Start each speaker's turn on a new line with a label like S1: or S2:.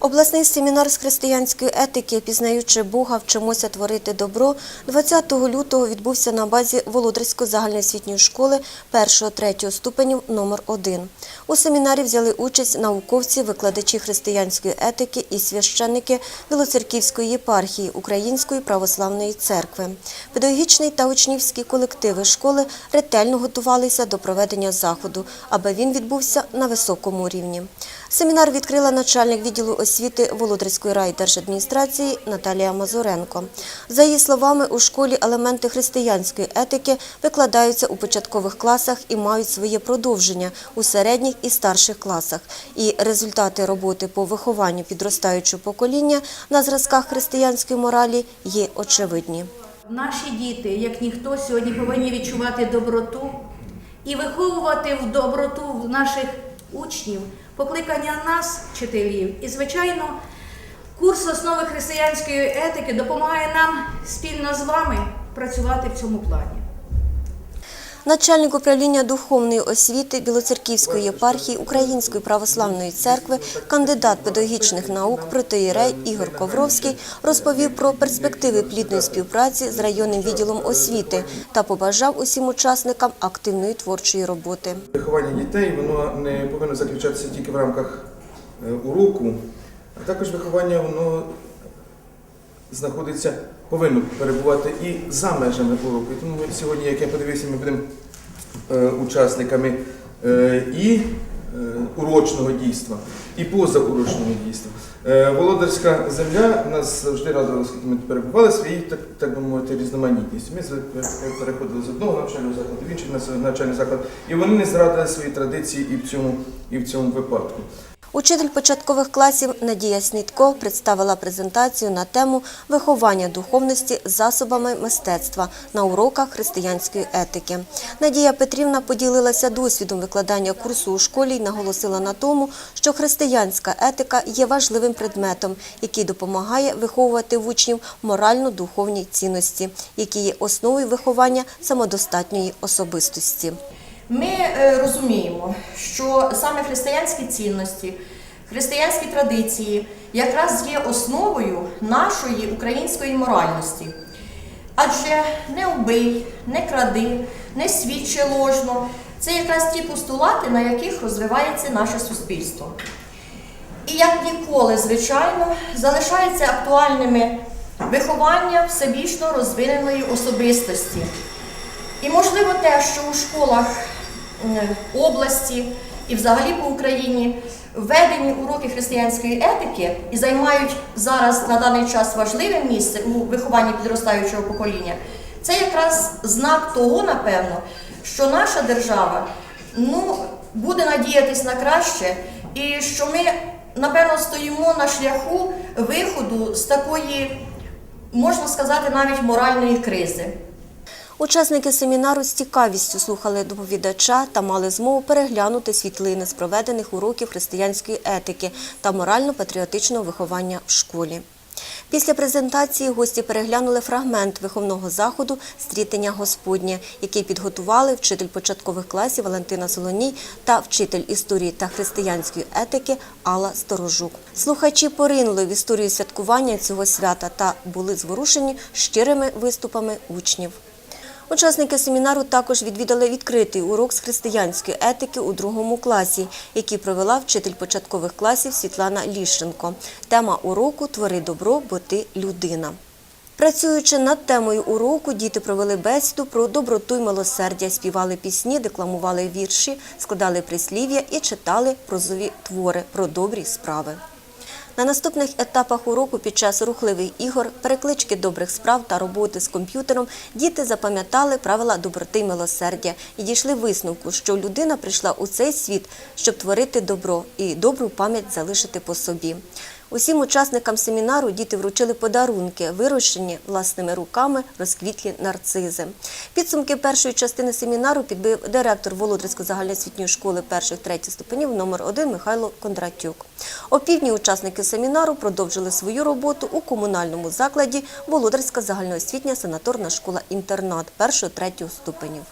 S1: Обласний семінар з християнської етики «Пізнаючи Бога, вчимося творити добро» 20 лютого відбувся на базі Володарської загальноосвітньої школи 1-3 ступенів номер 1 У семінарі взяли участь науковці, викладачі християнської етики і священники Білоцерківської єпархії Української православної церкви. Педагогічний та учнівські колективи школи ретельно готувалися до проведення заходу, аби він відбувся на високому рівні. Семінар відкрила начальник відділу освіти Володарської райдержадміністрації Наталія Мазуренко. За її словами, у школі елементи християнської етики викладаються у початкових класах і мають своє продовження у середніх і старших класах. І результати роботи по вихованню підростаючого покоління на зразках християнської моралі є очевидні.
S2: Наші діти, як ніхто, сьогодні повинні відчувати доброту і виховувати в доброту в наших учнів, покликання нас, вчителів. І, звичайно, курс основи християнської етики допомагає нам спільно з вами працювати в цьому плані.
S1: Начальник управління духовної освіти Білоцерківської єпархії Української православної церкви, кандидат педагогічних наук протоїрей Ігор Ковровський розповів про перспективи плідної співпраці з районним відділом освіти та побажав усім учасникам активної творчої роботи.
S3: Виховання дітей воно не повинно заключатися тільки в рамках е, уроку, а також виховання воно знаходиться, повинно перебувати і за межами уроку. І тому ми сьогодні, як я подивився, ми будемо е, учасниками е, і е, урочного дійства, і позаурочного дійства. Володарська земля нас завжди радувала, оскільки ми перебували своїй, так, так би мовити, різноманітністю. Ми переходили з одного навчального закладу в інший навчальний заклад, і вони не зрадили свої традиції і в цьому, і в цьому випадку.
S1: Учитель початкових класів Надія Снітко представила презентацію на тему виховання духовності засобами мистецтва на уроках християнської етики. Надія Петрівна поділилася досвідом викладання курсу у школі і наголосила на тому, що християнська етика є важливим предметом, який допомагає виховувати в учнів морально-духовні цінності, які є основою виховання самодостатньої особистості.
S4: Ми е, розуміємо, що саме християнські цінності, християнські традиції якраз є основою нашої української моральності. Адже не вбий, не кради, не свідчи ложно це якраз ті постулати, на яких розвивається наше суспільство. І як ніколи, звичайно, залишається актуальними виховання всебічно розвиненої особистості. І можливо те, що у школах області і взагалі по Україні введені уроки християнської етики і займають зараз на даний час важливе місце у вихованні підростаючого покоління, це якраз знак того, напевно, що наша держава ну, буде надіятись на краще, і що ми, напевно, стоїмо на шляху виходу з такої, можна сказати, навіть моральної кризи.
S1: Учасники семінару з цікавістю слухали доповідача та мали змогу переглянути світлини з проведених уроків християнської етики та морально-патріотичного виховання в школі. Після презентації гості переглянули фрагмент виховного заходу Стрітення Господнє, який підготували вчитель початкових класів Валентина Солоній та вчитель історії та християнської етики Алла Сторожук. Слухачі поринули в історію святкування цього свята та були зворушені щирими виступами учнів. Учасники семінару також відвідали відкритий урок з християнської етики у другому класі, який провела вчитель початкових класів Світлана Ліщенко. Тема уроку Твори добро, бо ти людина. Працюючи над темою уроку, діти провели бесіду про доброту й милосердя, співали пісні, декламували вірші, складали прислів'я і читали прозові твори про добрі справи. На наступних етапах уроку під час рухливих ігор, переклички добрих справ та роботи з комп'ютером діти запам'ятали правила доброти і милосердя і дійшли висновку, що людина прийшла у цей світ, щоб творити добро і добру пам'ять залишити по собі. Усім учасникам семінару діти вручили подарунки, вирощені власними руками розквітлі нарцизи. Підсумки першої частини семінару підбив директор Володарської загальноосвітньої школи перших-третіх ступенів номер 1 Михайло Кондратюк. Опівдні учасники семінару продовжили свою роботу у комунальному закладі Володарська загальноосвітня санаторна школа-інтернат першого-третього ступенів.